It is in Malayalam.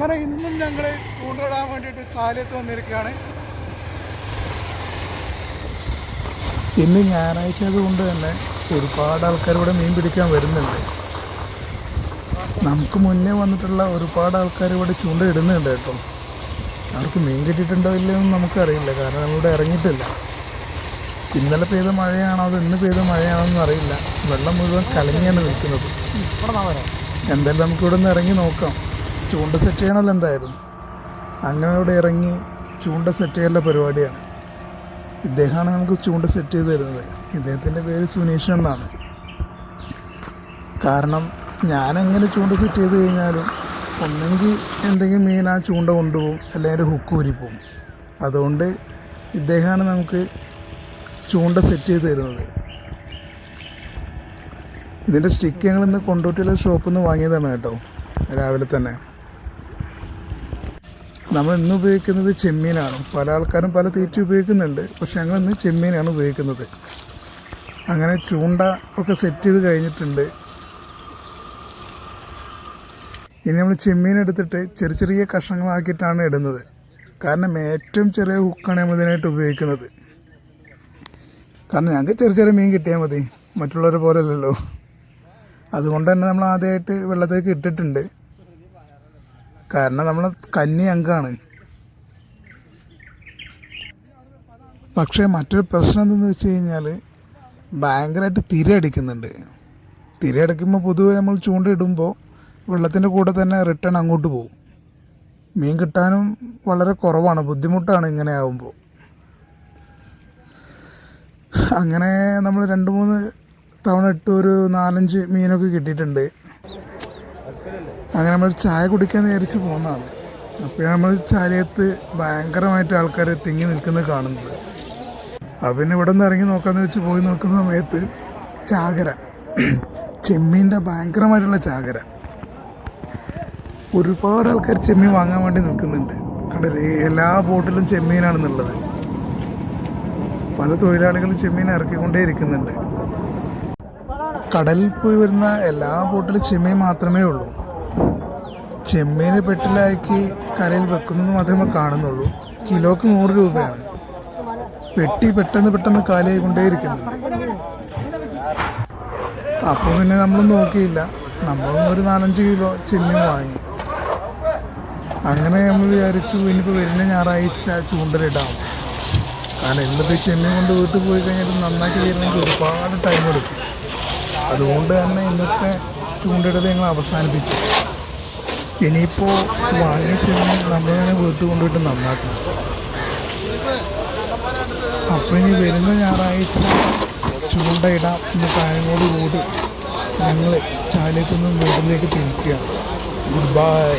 അങ്ങനെ ഇന്നും ഞങ്ങൾ ചൂണ്ടയിടാൻ വേണ്ടിയിട്ട് ചാലിയത്ത് വന്നിരിക്കുകയാണ്. ഇന്ന് ഞായറാഴ്ച ആയതുകൊണ്ട് തന്നെ ഒരുപാട് ആൾക്കാർ ഇവിടെ മീൻ പിടിക്കാൻ വരുന്നുണ്ട്. നമുക്ക് മുന്നേ വന്നിട്ടുള്ള ഒരുപാട് ആൾക്കാർ ഇവിടെ ചൂണ്ട ഇടുന്നുണ്ട് കേട്ടോ. അവർക്ക് മീൻ കിട്ടിയിട്ടുണ്ടോ ഇല്ലയോ എന്ന് നമുക്കറിയില്ല. കാരണം നമ്മളിവിടെ ഇറങ്ങിയിട്ടില്ല. ഇന്നലെ പെയ്ത മഴയാണോ അത് ഇന്ന് പെയ്ത മഴയാണോ എന്ന് അറിയില്ല. വെള്ളം മുഴുവൻ കലങ്ങിയാണ് നിൽക്കുന്നത്. എന്തായാലും നമുക്കിവിടെ നിന്ന് ഇറങ്ങി നോക്കാം. ചൂണ്ട സെറ്റ് ചെയ്യണമല്ലോ എന്തായാലും അങ്ങനെ ഇവിടെ ഇറങ്ങി ചൂണ്ട സെറ്റ് ചെയ്യേണ്ട പരിപാടിയാണ്. ഇദ്ദേഹമാണ് നമുക്ക് ചൂണ്ട സെറ്റ് ചെയ്ത് തരുന്നത്. ഇദ്ദേഹത്തിന്റെ പേര് സുനീഷ് എന്നാണ്. കാരണം ഞാനെങ്ങനെ ചൂണ്ട സെറ്റ് ചെയ്ത് കഴിഞ്ഞാലും ഒന്നെങ്കിൽ എന്തെങ്കിലും മീൻ ആ ചൂണ്ട കൊണ്ടുപോകും അല്ലെങ്കിൽ ഹുക്ക് ഊരിപ്പോവും അതുകൊണ്ട് ഇദ്ദേഹമാണ് നമുക്ക് ചൂണ്ട സെറ്റ് ചെയ്ത് തരുന്നത്. ഇതിന്റെ സ്റ്റിക്ക് ഞങ്ങൾ ഇന്ന് കൊണ്ടോട്ടിയിലെ ഷോപ്പിൽ നിന്ന് വാങ്ങിയതാണ് കേട്ടോ രാവിലെ തന്നെ. നമ്മൾ ഇന്ന് ഉപയോഗിക്കുന്നത് ചെമ്മീനാണ്. പല ആൾക്കാരും പല തീറ്റ ഉപയോഗിക്കുന്നുണ്ട്. പക്ഷെ ഞങ്ങൾ ഇന്ന് ചെമ്മീനാണ് ഉപയോഗിക്കുന്നത്. അങ്ങനെ ചൂണ്ട ഒക്കെ സെറ്റ് ചെയ്ത് കഴിഞ്ഞിട്ടുണ്ട്. ഇനി നമ്മൾ ചെമ്മീൻ എടുത്തിട്ട് ചെറിയ ചെറിയ കഷ്ണങ്ങളാക്കിയിട്ടാണ് ഇടുന്നത്. കാരണം ഏറ്റവും ചെറിയ ഹുക്കാണ് നമ്മൾ ഇതിനായിട്ട് ഉപയോഗിക്കുന്നത്. കാരണം ഞങ്ങൾക്ക് ചെറിയ ചെറിയ മീൻ കിട്ടിയാൽ മതി. മറ്റുള്ളവരെ പോലെയല്ലല്ലോ അതുകൊണ്ട് തന്നെ നമ്മൾ ആദ്യമായിട്ട് വെള്ളത്തേക്ക് ഇട്ടിട്ടുണ്ട്. കാരണം നമ്മൾ കന്നി അങ്കാണ് പക്ഷേ മറ്റൊരു പ്രശ്നം എന്തെന്ന് വെച്ച് കഴിഞ്ഞാൽ ഭയങ്കരമായിട്ട് തിര അടിക്കുന്നുണ്ട്. തിര അടിക്കുമ്പോൾ പൊതുവെ നമ്മൾ ചൂണ്ടയിടുമ്പോൾ വെള്ളത്തിന്റെ കൂടെ തന്നെ റിട്ടേൺ അങ്ങോട്ട് പോകും. മീൻ കിട്ടാനും വളരെ കുറവാണ് ബുദ്ധിമുട്ടാണ് ഇങ്ങനെ ആകുമ്പോൾ അങ്ങനെ നമ്മൾ രണ്ട് മൂന്ന് തവണ ഇട്ട് ഒരു നാലഞ്ച് മീനൊക്കെ കിട്ടിയിട്ടുണ്ട്. അങ്ങനെ നമ്മൾ ചായ കുടിക്കാൻ നേരിച്ച് പോകുന്നതാണ്. അപ്പോഴാണ് നമ്മൾ ചാലയത്ത് ഭയങ്കരമായിട്ട് ആൾക്കാർ തിങ്ങി നിൽക്കുന്നത് കാണുന്നത്. അപ്പം പിന്നെ ഇവിടെ നിന്ന് ഇറങ്ങി നോക്കാമെന്ന് വെച്ച് പോയി നോക്കുന്ന സമയത്ത് ചാകര. ചെമ്മീന്റെ ഭയങ്കരമായിട്ടുള്ള ചാകര. ഒരുപാട് ആൾക്കാർ ചെമ്മീൻ വാങ്ങാൻ വേണ്ടി നിൽക്കുന്നുണ്ട്. കണ്ടില്ലേ? എല്ലാ ബോട്ടിലും ചെമ്മീനാണെന്നുള്ളത്. പല തൊഴിലാളികളും ചെമ്മീൻ ഇറക്കിക്കൊണ്ടേ ഇരിക്കുന്നുണ്ട്. കടലിൽ പോയി വരുന്ന എല്ലാ ബോട്ടിലും ചെമ്മീൻ മാത്രമേ ഉള്ളൂ. ചെമ്മീന് പെട്ടിലാക്കി കരയിൽ വെക്കുന്നത് മാത്രമേ കാണുന്നുള്ളൂ. കിലോക്ക് നൂറ് രൂപയാണ്. പെട്ടി പെട്ടെന്ന് പെട്ടെന്ന് കാലിയായി കൊണ്ടേയിരിക്കുന്നുണ്ട് അപ്പോൾ പിന്നെ നമ്മൾ നോക്കിയില്ല. നമ്മളും ഒരു നാലഞ്ച് കിലോ ചെമ്മീൻ വാങ്ങി. അങ്ങനെ നമ്മൾ വിചാരിച്ചു ഇനിയിപ്പോൾ വരുന്ന ഞായറാഴ്ച ചൂണ്ടലിടാം. കാരണം ഇന്നിപ്പോൾ ഈ ചെമ്മീൻ കൊണ്ട് വീട്ടിൽ പോയി കഴിഞ്ഞാൽ നന്നാക്കി തീരണമെങ്കിൽ ഒരുപാട് ടൈം എടുക്കും. അതുകൊണ്ട് തന്നെ ഇന്നത്തെ ചൂണ്ടിടൽ ഞങ്ങൾ അവസാനിപ്പിച്ചു. ഇനിയിപ്പോൾ വാങ്ങിയ ചെമ്മീൻ നമ്മൾ തന്നെ വീട്ടിൽ കൊണ്ടുപോയിട്ട് നന്നാക്കണം. അപ്പോൾ ഇനി വരുന്ന ഞായറാഴ്ച ചൂണ്ടയിടാം എന്ന കാര്യങ്ങളോട് കൂടി ഞങ്ങൾ ചാലയത്തു നിന്നും വീട്ടിലേക്ക് തിരിക്കുകയാണ്. Good bye